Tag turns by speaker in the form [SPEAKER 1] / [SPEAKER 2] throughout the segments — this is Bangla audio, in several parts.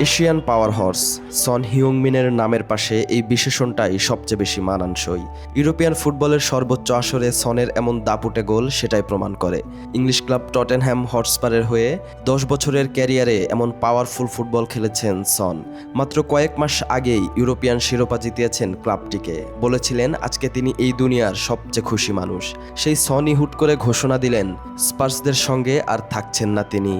[SPEAKER 1] এশিয়ান পাওয়ার হর্স সন হিউংমিনের নামের পাশে এই বিশেষণটাই সবচেয়ে বেশি মানানসই। ইউরোপিয়ান ফুটবলের সর্বোচ্চ আসরে সনের এমন দাপুটে গোল সেটাই প্রমাণ করে। ইংলিশ ক্লাব টটেনহ্যাম হটস্পারের হয়ে দশ বছরের ক্যারিয়ারে এমন পাওয়ারফুল ফুটবল খেলেছেন সন। মাত্র কয়েক মাস আগেই ইউরোপিয়ান শিরোপা জিতিয়েছেন ক্লাবটিকে। বলেছিলেন, আজকে তিনি এই দুনিয়ার সবচেয়ে খুশি মানুষ। সেই সনই হুট করে ঘোষণা দিলেন, স্পার্সদের সঙ্গে আর থাকছেন না তিনি।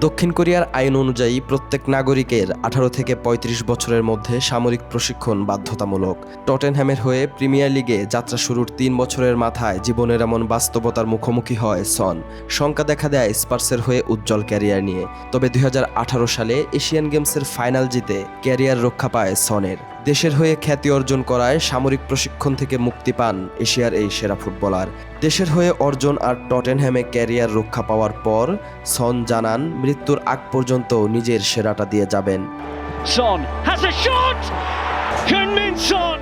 [SPEAKER 1] দক্ষিণ কোরিয়ার আইন অনুযায়ী প্রত্যেক নাগরিকের আঠারো থেকে ৩৫ বছরের মধ্যে সামরিক প্রশিক্ষণ বাধ্যতামূলক। টটেনহ্যামের হয়ে প্রিমিয়ার লিগে যাত্রা শুরুর তিন বছরের মাথায় জীবনের এমন বাস্তবতার মুখোমুখি হয় সন। শঙ্কা দেখা দেয় স্পার্সের হয়ে উজ্জ্বল ক্যারিয়ার নিয়ে। তবে দু হাজার আঠারো সালে এশিয়ান গেমসের ফাইনাল জিতে ক্যারিয়ার রক্ষা পায় সনের। দেশের হয়ে খ্যাতি অর্জন করায় সামরিক প্রশিক্ষণ থেকে মুক্তি পান এশিয়ার এই সেরা ফুটবলার। দেশের হয়ে অর্জন আর টটেনহ্যামে ক্যারিয়ার রক্ষা পাওয়ার পর সন জানান মৃত্যুর আগ পর্যন্ত নিজের সেরাটা দিয়ে যাবেন.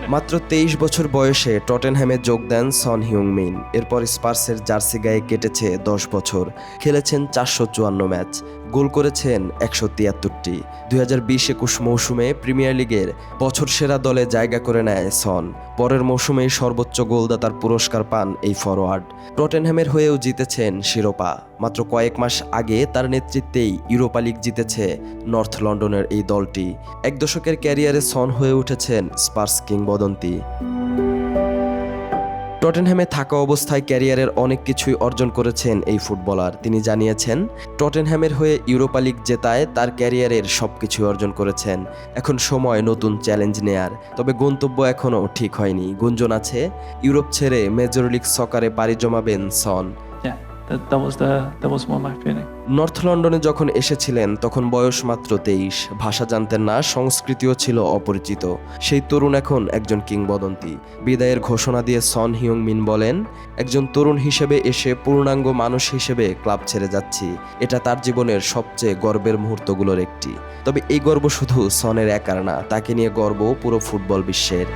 [SPEAKER 1] মাত্র তেইশ বছর বয়সে টটেনহ্যামে যোগ দেন সন হিউংমিন। এরপর স্পার্সের জার্সি গায়ে কেটেছে দশ বছর। খেলেছেন চারশো চুয়ান্ন ম্যাচ। গোল করেছেন একশো তিয়াত্তরটি। দুই হাজার বিশ একুশ মৌসুমে প্রিমিয়ার লিগের বছর সেরা দলে জায়গা করে নেয় সন। পরের মৌসুমেই সর্বোচ্চ গোলদাতার পুরস্কার পান এই ফরোয়ার্ড। টটেনহ্যামের হয়েও জিতেছেন শিরোপা। মাত্র কয়েক মাস আগে তার নেতৃত্বেই ইউরোপা লিগ জিতেছে নর্থ লন্ডনের এই দলটি। এক দশকের ক্যারিয়ারে সন হয়ে উঠেছেন স্পার্স কিংবদন্তি। টটেনহ্যামে থাকা অবস্থায় ক্যারিয়ারের অনেক কিছুই অর্জন করেছেন এই ফুটবলার। তিনি জানিয়েছেন টটেনহ্যামের হয়ে ইউরোপা লিগ জেতায় তার ক্যারিয়ারের সব কিছুই অর্জন করেছেন। এখন সময় নতুন চ্যালেঞ্জ নেয়ার। তবে গন্তব্য এখনও ঠিক হয়নি। গুঞ্জন আছে, ইউরোপ ছেড়ে মেজর লিগ সকারে পাড়ি জমাবেন সন। নর্থ লন্ডনে যখন এসেছিলেন, তখন বয়স মাত্র তেইশ। ভাষা জানতেন না, সংস্কৃতিও ছিল অপরিচিত। সেই তরুণ এখন একজন কিংবদন্তি। বিদায়ের ঘোষণা দিয়ে সন হিয়ং মিন বলেন, একজন তরুণ হিসেবে এসে পূর্ণাঙ্গ মানুষ হিসেবে ক্লাব ছেড়ে যাচ্ছি। এটা তার জীবনের সবচেয়ে গর্বের মুহূর্তগুলোর একটি। তবে এই গর্ব শুধু সনের একার না, তাকে নিয়ে গর্ব পুরো ফুটবল বিশ্বের।